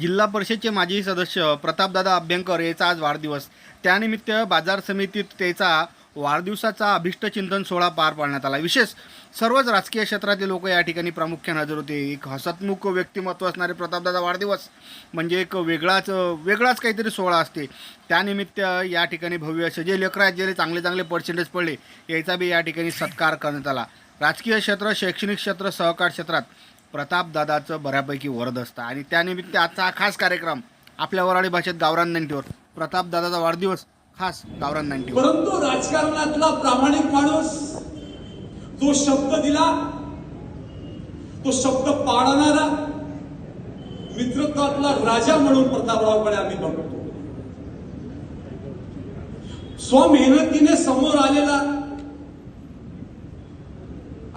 जिल्हा परिषदचे माजी सदस्य प्रतापदादा अभ्यंकर याचा आज वाढदिवस. त्यानिमित्त बाजार समितीत त्याचा वाढदिवसाचा अभिष्टचिंतन सोहळा पार पाडण्यात आला. विशेष सर्वच राजकीय क्षेत्रातील लोक या ठिकाणी प्रामुख्याने हजर होते. एक हसतमुख व्यक्तिमत्व असणारे प्रतापदादा वाढदिवस म्हणजे एक वेगळाच वेगळाच काहीतरी सोहळा असते. त्यानिमित्त या ठिकाणी भव्य असे जे लेकरं जे चांगले चांगले पर्सेंटेज पडले. याचा बी या ठिकाणी सत्कार करण्यात आला. राजकीय क्षेत्र शैक्षणिक क्षेत्र सहकार क्षेत्रात प्रतापदादाचं बऱ्यापैकी वरद असतं. आणि त्यानिमित्त आजचा हा खास कार्यक्रम आपल्या वराडी भाषेत गावरान नाईन्टीवर प्रतापदादाचा वाढदिवस खास गावरान नाईन्टीवर परंतु राजकारणातला प्रामाणिक माणूस जो शब्द दिला तो शब्द पाळणारा मित्रत्वातला राजा म्हणून प्रतापरावकडे आम्ही बघतो. स्वमेहनतीने समोर आलेला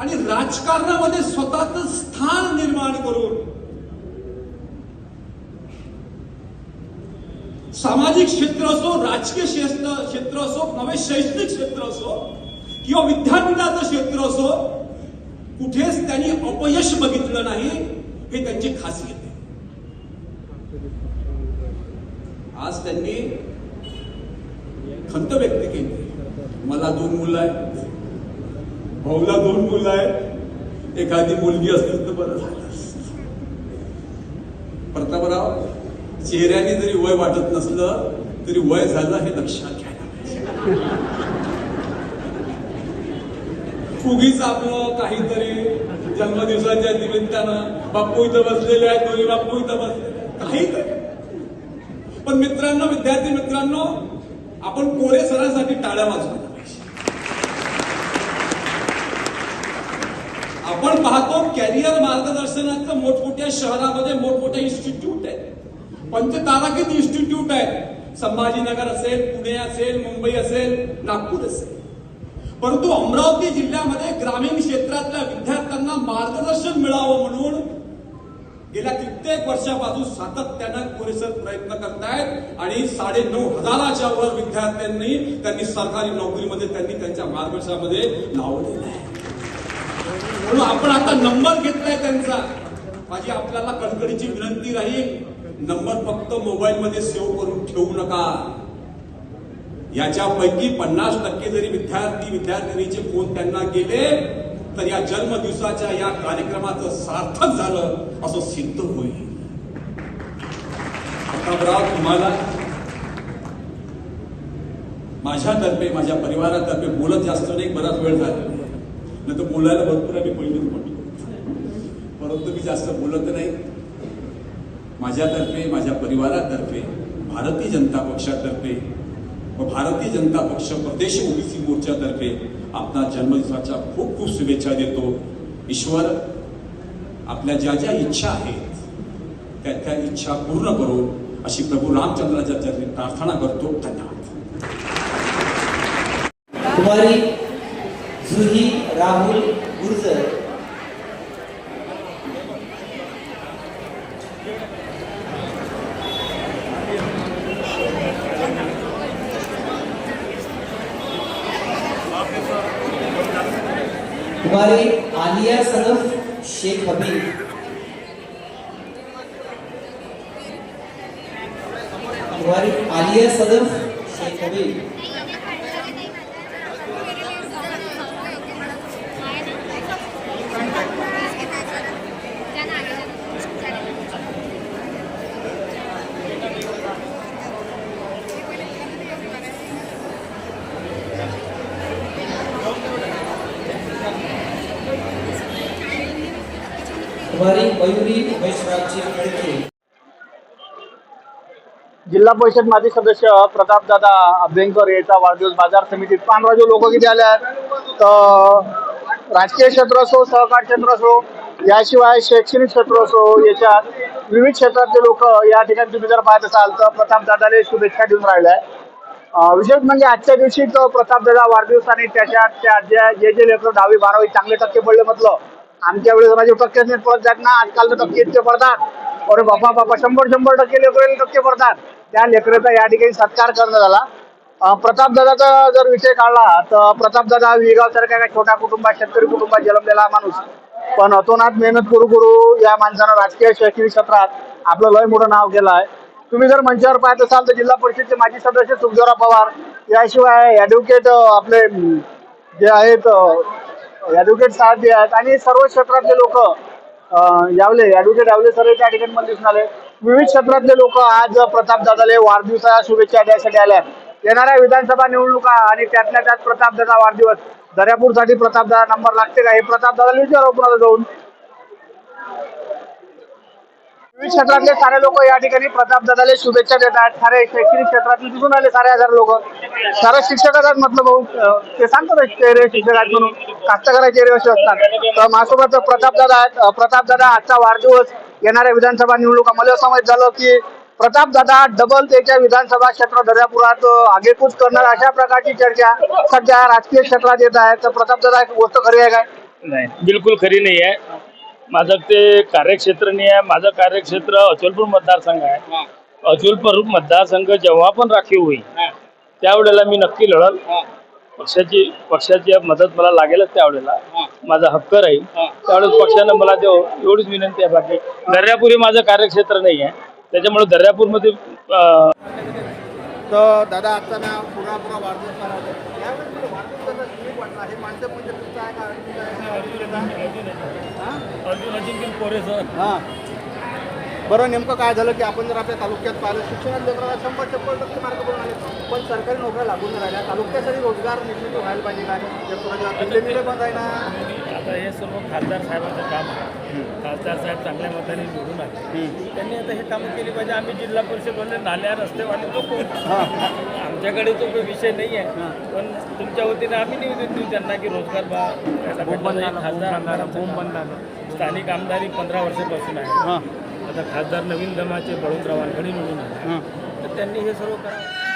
आणि राजकारणामध्ये स्वतःच स्थान निर्माण करून सामाजिक क्षेत्र असो राजकीय क्षेत्र असो नवे शैक्षणिक क्षेत्र असो किंवा विद्यापीठाचं क्षेत्र असो कुठेच त्यांनी अपयश बघितलं नाही हे त्यांची खासियत आहे. आज त्यांनी खंत व्यक्त केली. मला दोन मुलं आहेत. भाऊला दोन मुलं आहेत. एखादी मुलगी असली तर बरं झालं. प्रतापराव चेहऱ्याने जरी वय वाटत नसलं तरी वय झालं हे लक्षात घ्यायला पाहिजे. उगीच आपलं काहीतरी जन्मदिवसाच्या निमित्तानं बाप्पू इथं बसलेले आहेत दोन्ही बापू इथं बसलेले काहीतरी. पण मित्रांनो विद्यार्थी मित्रांनो आपण कोरे सरांसाठी टाळ्या वाजवतो पाहिजे आपण पाहतो कॅरियर मार्गदर्शनाचं मोठमोठ्या शहरामध्ये मोठमोठ्या इन्स्टिट्यूट आहेत. पंचताराकित इन्स्टिट्यूट आहेत. संभाजीनगर असेल पुणे असेल मुंबई असेल नागपूर असेल. परंतु अमरावती जिल्ह्यामध्ये ग्रामीण क्षेत्रातल्या विद्यार्थ्यांना मार्गदर्शन मिळावं म्हणून गेल्या कित्येक वर्षापासून सातत्यानं पुरेसर प्रयत्न करतायत आणि साडे नऊ हजाराच्या वर विद्यार्थ्यांनी त्यांनी सरकारी नोकरीमध्ये त्यांनी त्यांच्या मार्गदर्शनामध्ये लावलेलं आहे म्हणून आपण आता नंबर घेतलाय त्यांचा. माझी आपल्याला कणकणीची विनंती राहील नंबर फक्त मोबाईल मध्ये सेव्ह करून ठेवू नका. याच्यापैकी पन्नास टक्के जरी विद्यार्थी विद्यार्थिनीचे फोन त्यांना गेले तर या जन्मदिवसाच्या या कार्यक्रमाचं सार्थक झालं असं सिद्ध होईल. प्रतापराव तुम्हाला माझ्यातर्फे माझ्या परिवारातर्फे बोलत जास्त नाही बराच वेळ झाला. नाही तर बोलायला भरपूर आम्ही पहिलेच म्हटलं परंतु मी जास्त बोलत नाही. माझ्यातर्फे माझ्या परिवारातर्फे भारतीय जनता पक्षातर्फे व भारतीय जनता पक्ष प्रदेश ओबीसी मोर्चातर्फे आपला जन्मदिवसाच्या खूप खूप शुभेच्छा देतो. ईश्वर आपल्या ज्या ज्या इच्छा आहेत त्या त्या इच्छा पूर्ण करो अशी प्रभू रामचंद्राच्या चरणी प्रार्थना करतो. धन्यवाद. कुमारी जुही राहुल गुर्जर. कुमारी आलिया सनफ शेख हबीब. कुमारी आलिया सदफ शेख हबीब. कुमारी मयुरी जिल्हा परिषद माजी सदस्य प्रतापदादा अभ्यंकर याचा वाढदिवस बाजार समितीत. पांढराजे लोक किती आले आहेत? तर राजकीय क्षेत्र असो सहकार क्षेत्र असो याशिवाय शैक्षणिक क्षेत्र असो याच्यात विविध क्षेत्रातले लोक या ठिकाणी तुम्ही जर पाहत असाल तर प्रतापदादाला शुभेच्छा देऊन राहिल्या आहे विशेष म्हणजे आजच्या दिवशी तो प्रतापदादा वाढदिवस आणि त्याच्यात त्या जे जे जे दहावी बारावी चांगले टक्के पडले म्हटलं आमच्या वेळेस माझे टक्केच नाही ना आजकाल तर टक्के इतके पडतात. अरे बापा बापा शंभर शंभर टक्के लेकर टक्के पडतात. त्या लेकरेचा या ठिकाणी सत्कार करण्यात आला. प्रताप प्रतापदादाचा जर विषय काढला तर प्रतापदादा विगाव सारख्या एका छोट्या कुटुंबात शेतकरी कुटुंबात जन्मलेला माणूस. पण अतोनात मेहनत करू करू या माणसानं राजकीय शैक्षणिक क्षेत्रात आपलं लय मोठं नाव केलं आहे तुम्ही जर मंचावर पाहत असाल तर जिल्हा परिषदचे माजी सदस्य सुखदेवराव पवार याशिवाय ॲडव्होकेट आपले जे आहेत ॲडव्होकेट साथ आहेत आणि सर्व क्षेत्रातले लोक यावले ॲडव्होकेट यावले सर त्या ठिकाणी मला दिसून आले. विविध क्षेत्रातले लोक आज प्रताप दादाले वाढदिवसा शुभेच्छा द्यायसाठी आल्या येणाऱ्या विधानसभा निवडणुका आणि त्यातल्या त्यात प्रताप दादा वाढदिवस. दर्यापूरसाठी प्रताप दादा नंबर लागते का? हे प्रताप दादाला विचारावं कुणाला जाऊन. विविध क्षेत्रातले सारे लोक या ठिकाणी प्रताप दादाले शुभेच्छा देत आहेत. सारे शैक्षणिक क्षेत्रातील दिसून आले सारे हजार लोक. सारे शिक्षक आहेत म्हटलं भाऊ. ते सांगतात चेहरे शिक्षक आहेत म्हणून. कास्तकाराचे चेहरे असे असतात. तर माझ्यासोबत प्रताप दादा आहेत. प्रताप दादा आजचा वाढदिवस येणाऱ्या विधानसभा निवडणुका. मला समज झालं की प्रताप दादा डबल त्याच्या विधानसभा क्षेत्र दर्यापुरात आगेकूच करणार अशा प्रकारची चर्चा सध्या राजकीय क्षेत्रात येत आहे. तर प्रताप दादा एक गोष्ट खरी आहे काय? नाही बिलकुल खरी नाही आहे. माझं ते कार्यक्षेत्र नाही आहे. माझं कार्यक्षेत्र अचलपूर मतदारसंघ आहे. अचलपूर मतदारसंघ जेव्हा पण राखीव होईल त्यावेळेला मी नक्की लढल. पक्षाची पक्षाची मदत मला लागेलच त्यावेळेला. माझा हक्क राहील. त्यावेळेस पक्षानं मला देव एवढीच विनंती आहे बाकी. दर्यापूर हे माझं कार्यक्षेत्र नाही आहे. त्याच्यामुळे दर्यापूरमध्ये तर दादा आजचा ना पुरा पुरा वाढदिवस हे? हां? हां. बरं नेमकं काय झालं की आपण जर आपल्या तालुक्यात पाहिलं शिक्षणात लेकराला शंभर शंभर टक्के मार्क पडून आले पण सरकारी नोकऱ्या लागून राहिल्या तालुक्यासाठी रोजगार निर्मिती व्हायला पाहिजे काय मिले बंद आहे ना हे सर्व खासदार साहेबांचं काम आहे. खासदार साहेब चांगल्या मताने निवडून आले. त्यांनी आता हे कामं केली पाहिजे. आम्ही जिल्हा परिषदवाले नाल्या रस्तेवाले लोक आमच्याकडे तो काही विषय नाही आहे. पण तुमच्या वतीने आम्ही निवेदन देऊ त्यांना की रोजगार बा. खासदार आमदारांचं काम. स्थानिक आमदारी पंधरा वर्षापासून आहे. हां. आता खासदार नवीन दमाचे बळवंतराव वानखडे निवडून आले. हां. तर त्यांनी हे सर्व करावं.